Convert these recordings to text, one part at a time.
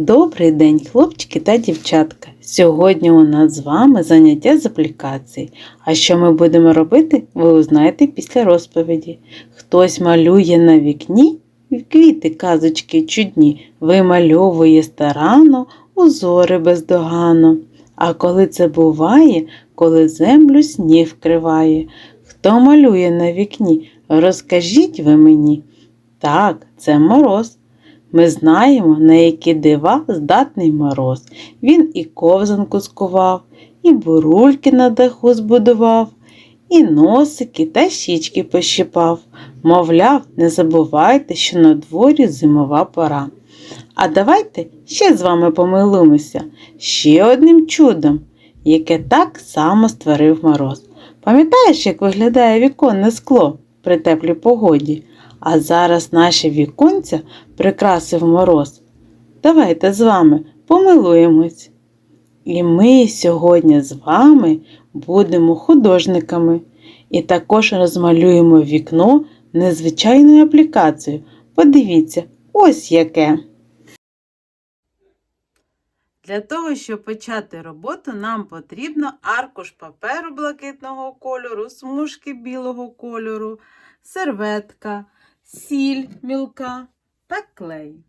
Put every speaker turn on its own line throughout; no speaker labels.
Добрий день, хлопчики та дівчатка. Сьогодні у нас з вами заняття з аплікації. А що ми будемо робити, ви узнаєте після розповіді. Хтось малює на вікні квіти казочки чудні, вимальовує старанно узори бездоганно. А коли це буває, коли землю сніг вкриває, хто малює на вікні, розкажіть ви мені. Так, це мороз. Ми знаємо, на які дива здатний мороз. Він і ковзанку скував, і бурульки на даху збудував, і носики та щічки пощипав. Мовляв, не забувайте, що на дворі зимова пора. А давайте ще з вами помилуємося ще одним чудом, яке так само створив мороз. Пам'ятаєш, як виглядає віконне скло при теплій погоді? А зараз наше віконця прикрасив мороз. Давайте з вами помилуємось. І ми сьогодні з вами будемо художниками і також розмалюємо вікно незвичайною аплікацією. Подивіться, ось яке. Для того, щоб почати роботу, нам потрібно аркуш паперу блакитного кольору, смужки білого кольору, серветка, сіль мілка та клей.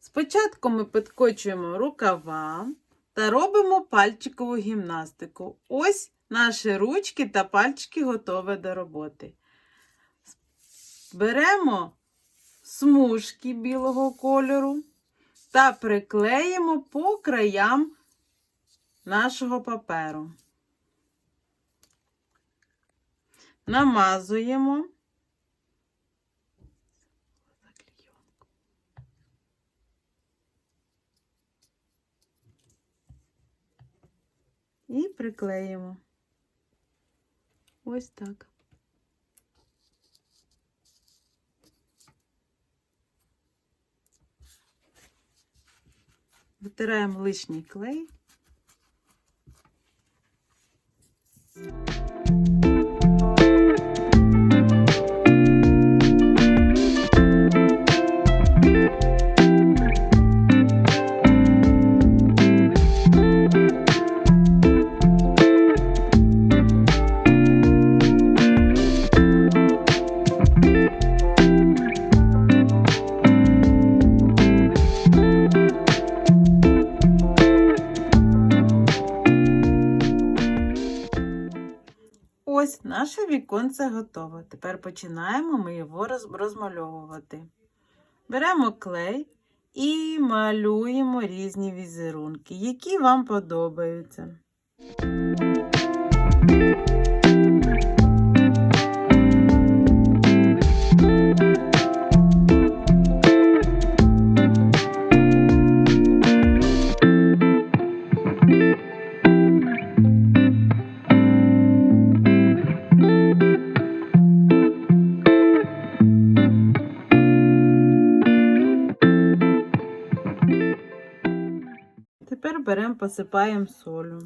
Спочатку ми підкочуємо рукава та робимо пальчикову гімнастику. Ось наші ручки та пальчики готові до роботи. Беремо смужки білого кольору та приклеїмо по краям нашого паперу. Намазуємо. І приклеїмо. Ось так. Витираємо лишній клей. Наше віконце готове. Тепер починаємо ми його роз- розмальовувати. Беремо клей і малюємо різні візерунки, які вам подобаються. Тепер беремо, посипаємо солю.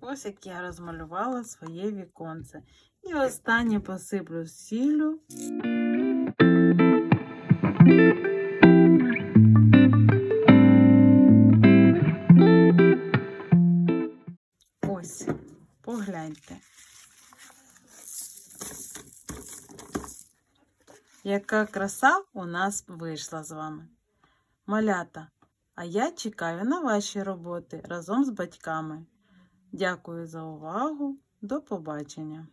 Ось як я розмалювала своє віконце. І останнє посиплю сіллю. Ось, погляньте. Яка краса у нас вийшла з вами. Малята, а я чекаю на ваші роботи разом з батьками. Дякую за увагу. До побачення!